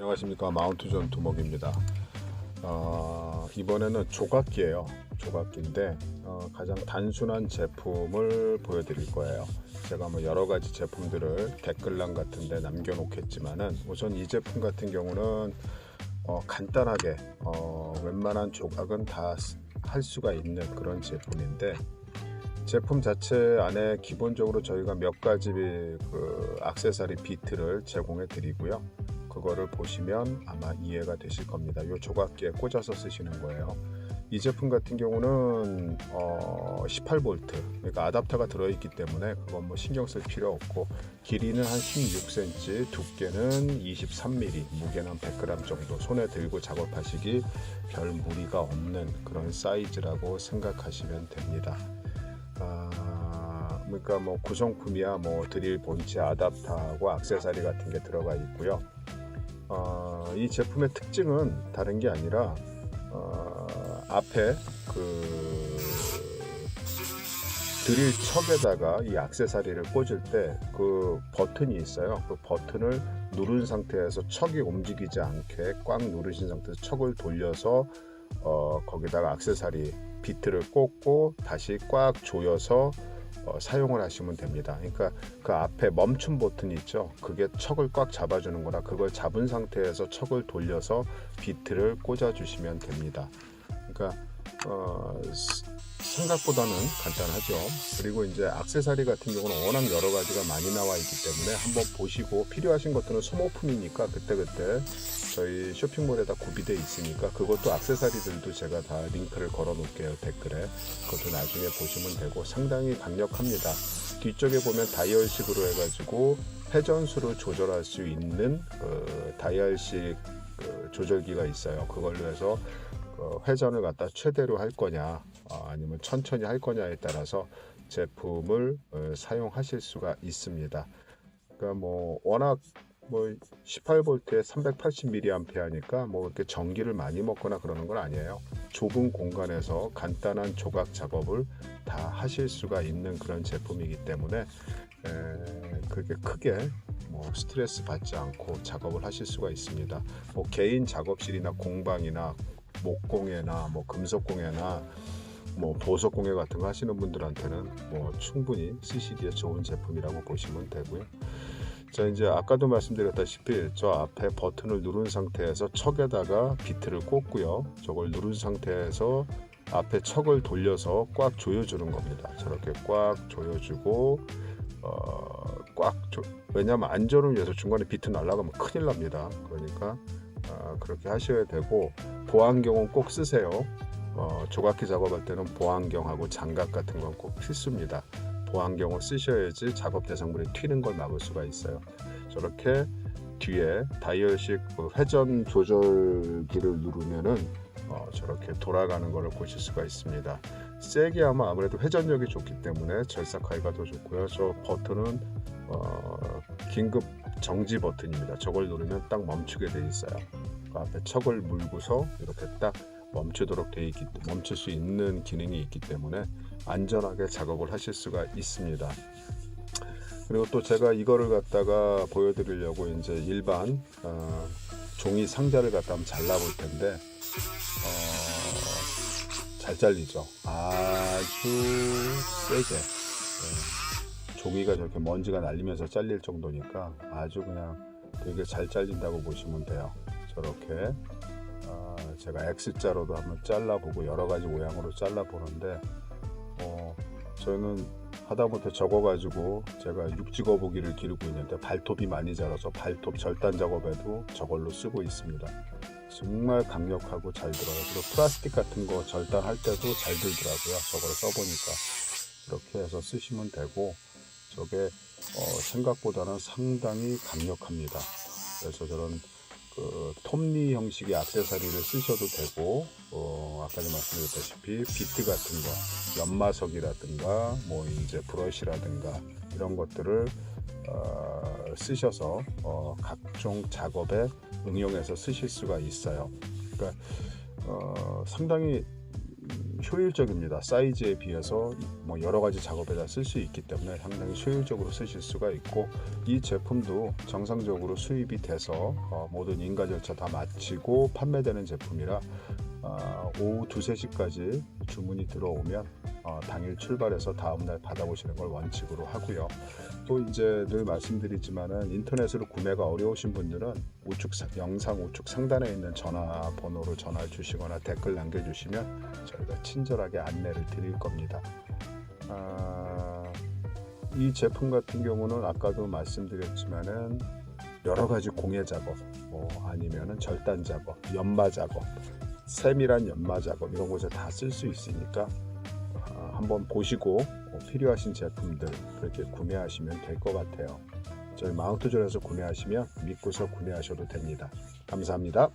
안녕하십니까 마운트존 두목입니다. 어, 이번에는 조각기예요. 조각기인데 어, 가장 단순한 제품을 보여드릴 거예요. 제가 뭐 여러 가지 제품들을 댓글란 같은데 남겨놓겠지만은 우선 이 제품 같은 경우는 어, 간단하게 어, 웬만한 조각은 다 할 수가 있는 그런 제품인데 제품 자체 안에 기본적으로 저희가 몇 가지 그 액세서리 비트를 제공해 드리고요. 그거를 보시면 아마 이해가 되실 겁니다. 이 조각기에 꽂아서 쓰시는 거예요. 이 제품 같은 경우는 어 18V 그러니까 아답터가 들어있기 때문에 그건 뭐 신경 쓸 필요 없고 길이는 한 16cm 두께는 23mm 무게는 100g 정도 손에 들고 작업하시기 별 무리가 없는 그런 사이즈라고 생각하시면 됩니다. 아, 그러니까 뭐 구성품이야 뭐 드릴 본체 아답터하고 액세서리 같은 게 들어가 있고요. 어, 이 제품의 특징은 다른 게 아니라 어, 앞에 그 드릴 척에다가 이 액세서리를 꽂을 때 그 버튼이 있어요. 그 버튼을 누른 상태에서 척이 움직이지 않게 꽉 누르신 상태에서 척을 돌려서 어, 거기다가 액세서리 비트를 꽂고 다시 꽉 조여서 어, 사용을 하시면 됩니다. 그러니까 그 앞에 멈춤 버튼이 있죠. 그게 척을 꽉 잡아주는 거라 그걸 잡은 상태에서 척을 돌려서 비트를 꽂아 주시면 됩니다. 그러니까 어, 생각보다는 간단하죠. 그리고 이제 악세사리 같은 경우는 워낙 여러 가지가 많이 나와 있기 때문에 한번 보시고 필요하신 것들은 소모품이니까 그때그때 저희 쇼핑몰에다 구비되어 있으니까 그것도 악세사리들도 제가 다 링크를 걸어 놓을게요 댓글에. 그것도 나중에 보시면 되고 상당히 강력합니다. 뒤쪽에 보면 다이얼식으로 해가지고 회전수를 조절할 수 있는 그 다이얼식 그 조절기가 있어요. 그걸로 해서 그 회전을 갖다 최대로 할 거냐. 어, 아니면 천천히 할 거냐에 따라서 제품을 어, 사용하실 수가 있습니다. 그러니까 뭐 워낙 뭐 18V에 380mA하니까 뭐 이렇게 전기를 많이 먹거나 그러는 건 아니에요. 좁은 공간에서 간단한 조각 작업을 다 하실 수가 있는 그런 제품이기 때문에 에, 그게 크게 뭐 스트레스 받지 않고 작업을 하실 수가 있습니다. 뭐 개인 작업실이나 공방이나 목공예나 뭐 금속공예나 뭐 보석 공예 같은 거 하시는 분들한테는 뭐 충분히 쓰시기에 좋은 제품이라고 보시면 되고요. 자 이제 아까도 말씀드렸다시피 저 앞에 버튼을 누른 상태에서 척에다가 비트를 꽂고요. 저걸 누른 상태에서 앞에 척을 돌려서 꽉 조여주는 겁니다. 저렇게 꽉 조여주고 어, 꽉 조, 왜냐하면 안전을 위해서 중간에 비트 날아가면 큰일 납니다. 그러니까 어, 그렇게 하셔야 되고 보안경은 꼭 쓰세요. 어, 조각기 작업할 때는 보안경하고 장갑 같은 건 꼭 필수입니다. 보안경을 쓰셔야지 작업 대상물이 튀는 걸 막을 수가 있어요. 저렇게 뒤에 다이얼식 그 회전 조절기를 누르면은 어, 저렇게 돌아가는 것을 보실 수가 있습니다. 세게 하면 아무래도 회전력이 좋기 때문에 절삭하기가 더 좋고요. 저 버튼은 어, 긴급 정지 버튼입니다. 저걸 누르면 딱 멈추게 돼 있어요. 그 앞에 척을 물고서 이렇게 딱 멈추도록 돼 있기 멈출 수 있는 기능이 있기 때문에 안전하게 작업을 하실 수가 있습니다. 그리고 또 제가 이거를 갖다가 보여드리려고 이제 일반 어, 종이 상자를 갖다 한번 잘라볼 텐데 어, 잘 잘리죠. 아주 세게 예, 종이가 저렇게 먼지가 날리면서 잘릴 정도니까 아주 그냥 되게 잘 잘린다고 보시면 돼요. 저렇게 어, 제가 X자로도 한번 잘라보고 여러 가지 모양으로 잘라보는데 어, 저는 하다못해 적어가지고 제가 육지거북이를 기르고 있는데 발톱이 많이 자라서 발톱 절단 작업에도 저걸로 쓰고 있습니다. 정말 강력하고 잘 들어요. 그리고 플라스틱 같은 거 절단할 때도 잘 들더라고요. 저걸 써보니까 이렇게 해서 쓰시면 되고 저게 어, 생각보다는 상당히 강력합니다. 그래서 저런 그 톱니 형식의 액세서리를 쓰셔도 되고 어, 아까 말씀드렸다시피 비트 같은 거 연마석이라든가 뭐 이제 브러쉬라든가 이런 것들을 어, 쓰셔서 어, 각종 작업에 응용해서 쓰실 수가 있어요. 그러니까 어, 상당히 효율적입니다. 사이즈에 비해서 뭐 여러 가지 작업에다 쓸 수 있기 때문에 상당히 효율적으로 쓰실 수가 있고 이 제품도 정상적으로 수입이 돼서 어, 모든 인가 절차 다 마치고 판매되는 제품이라 어, 오후 2, 3시까지 주문이 들어오면 어, 당일 출발해서 다음날 받아보시는 걸 원칙으로 하고요. 또 이제 늘 말씀드리지만은 인터넷으로 구매가 어려우신 분들은 우측 사- 영상 우측 상단에 있는 전화번호로 전화 주시거나 댓글 남겨주시면 저희가 친절하게 안내를 드릴 겁니다. 아, 이 제품 같은 경우는 아까도 말씀드렸지만은 여러 가지 공예 작업, 뭐 아니면은 절단 작업, 연마 작업, 세밀한 연마 작업 이런 곳에 다 쓸 수 있으니까 아, 한번 보시고 어, 필요하신 제품들 그렇게 구매하시면 될 것 같아요. 저희 마운트존에서 구매하시면 믿고서 구매하셔도 됩니다. 감사합니다.